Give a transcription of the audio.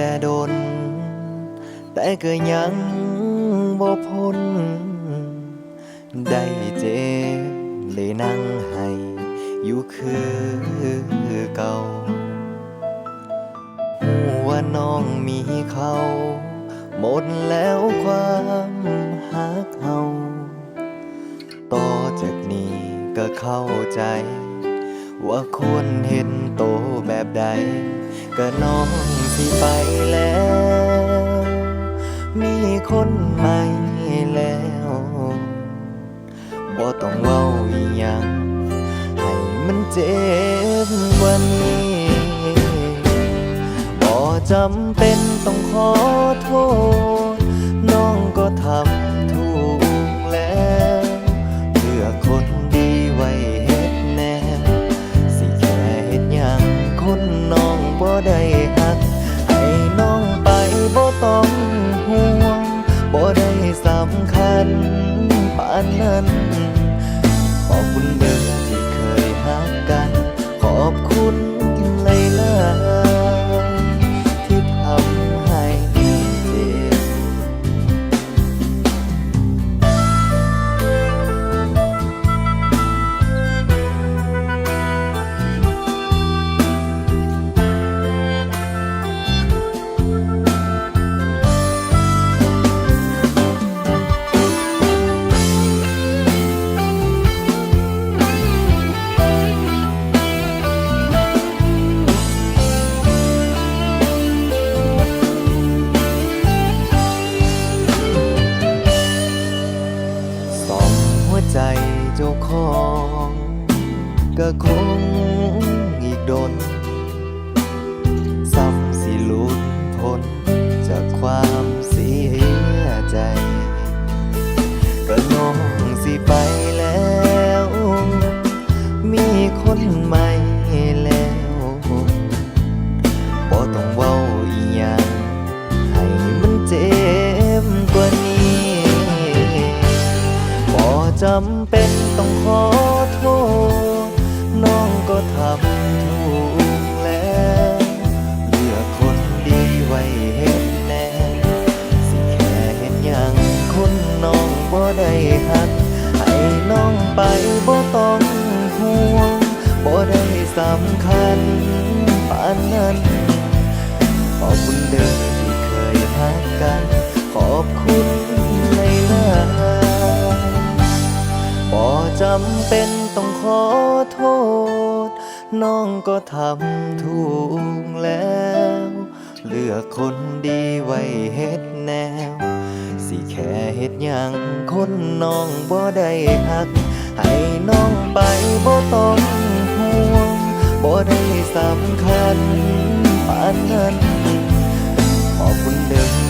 ต่ดน แต่ก็ยังบ่พ้นได้เจ็บเลยนั่งให้อยู่คือเก่าหูว่าน้องมีเขา หมดแล้วความหักเฮาต่อจากนี้ก็เข้าใจ ว่าควรเห็นโตแบบใด ก็น้องสิไปแล้ว มีคนใหม่แล้วบ่ต้องเว้าอีหยังให้มันเจ็บว่านี้บ่จำเป็นต้องขอโทษ น้องก็ทำ บ่ได้หัก ให้น้องไปบ่ต้องห่วงบ่ได้สำคัญปานนั้น คงอีกโดนซ้ำสิลุดพ้นจากความเสียใจก็น้องสิไปแล้ว มีคนใหม่แล้วบ่ต้องเว้าอีหยังให้มันเจ็บกว่านี้บ่จำเป็นต้องขอโทษ น้องก็ทำถูกแล้วเลือกคนดีไว้เฮ็ดแน่สิแค่เห็นอย่างคนน้องบ่ได้หักให้น้องไปบ่ต้องห่วงบ่ได้สำคัญปานนั้นขอบคุณเดิมที่เคยหักกันำเป็นต้องขอโทษ น้องก็ทำถูกแล้ว เลือกคนดีไว้เฮ็ดแนว สิแค่เฮ็ดยังคนน้องบ่ได้หัก ให้น้องไปบ่ต้องห่วงบ่ได้สำคัญปานนั้นขอบคุณเดิม